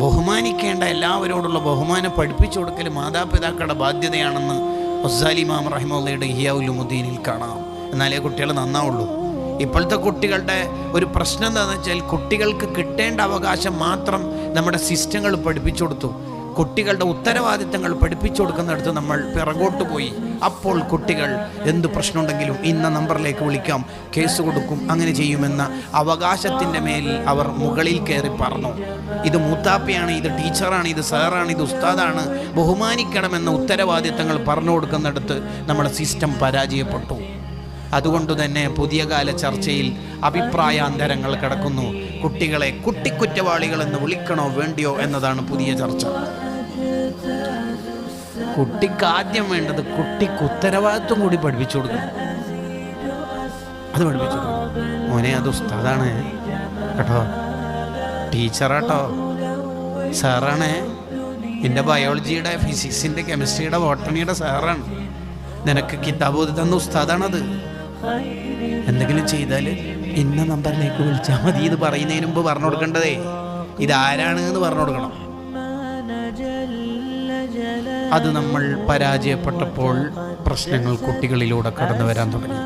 ബഹുമാനിക്കേണ്ട എല്ലാവരോടുള്ള ബഹുമാനം പഠിപ്പിച്ചു കൊടുക്കൽ മാതാപിതാക്കളുടെ ബാധ്യതയാണെന്ന് ഒസാലിമാം റഹിമുള്ളയുടെ ഹിയാവുലുമുദ്ദീനിൽ കാണാം. എന്നാലേ കുട്ടികൾ നന്നാവുള്ളൂ. ഇപ്പോഴത്തെ കുട്ടികളുടെ ഒരു പ്രശ്നം എന്താണെന്ന് വെച്ചാൽ കുട്ടികൾക്ക് കിട്ടേണ്ട അവകാശം മാത്രം നമ്മുടെ സിസ്റ്റങ്ങൾ പഠിപ്പിച്ചു കൊടുത്തു. കുട്ടികളുടെ ഉത്തരവാദിത്തങ്ങൾ പഠിപ്പിച്ചു കൊടുക്കുന്നിടത്ത് നമ്മൾ പിറകോട്ട് പോയി. അപ്പോൾ കുട്ടികൾ എന്ത് പ്രശ്നമുണ്ടെങ്കിലും ഇന്ന നമ്പറിലേക്ക് വിളിക്കാം. കേസ് കൊടുക്കും അങ്ങനെ ചെയ്യുമെന്ന അവകാശത്തിന്റെ മേൽ അവർ മുകളിൽ കയറി പറഞ്ഞു ഇത് മൂത്താപ്പയാണ് ഇത് ടീച്ചറാണ് ഇത് സാറാണ് ഇത് ഉസ്താദാണ്. ബഹുമാനിക്കണമെന്ന ഉത്തരവാദിത്തങ്ങൾ പറഞ്ഞു കൊടുക്കുന്നിടത്ത് നമ്മുടെ സിസ്റ്റം പരാജയപ്പെട്ടു. അതുകൊണ്ട് തന്നെ പുതിയ കാല ചർച്ചയിൽ അഭിപ്രായാന്തരങ്ങൾ കിടക്കുന്നു. കുട്ടികളെ കുട്ടിക്കുറ്റവാളികൾ എന്ന് വിളിക്കണോ വേണ്ടിയോ എന്നതാണ് പുതിയ ചർച്ച. കുട്ടിക്ക് ആദ്യം വേണ്ടത് കുട്ടിക്ക് ഉത്തരവാദിത്വം കൂടി പഠിപ്പിച്ചു കൊടുക്കണം. അത് പഠിപ്പിച്ചു മോനെ അത് ഉസ്താദാണ് കേട്ടോ. ടീച്ചറാട്ടോ. സാറാണ് എന്റെ ബയോളജിയുടെ ഫിസിക്സിന്റെ കെമിസ്ട്രിയുടെ ബോട്ടണിയുടെ സാറാണ്. നിനക്ക് കിതാബ് തന്ന ഉസ്താദാണത്. എന്തെങ്കിലും ചെയ്താൽ ഇന്ന നമ്പറിലേക്ക് വിളിച്ചാൽ മതി ഇത് പറയുന്നതിന് മുമ്പ് പറഞ്ഞു കൊടുക്കേണ്ടതേ. ഇതാരാണ് എന്ന് പറഞ്ഞു കൊടുക്കണം. അത് നമ്മൾ പരാജയപ്പെട്ടപ്പോൾ പ്രശ്നങ്ങൾ കുട്ടികളിലൂടെ കടന്നു വരാൻ തുടങ്ങി.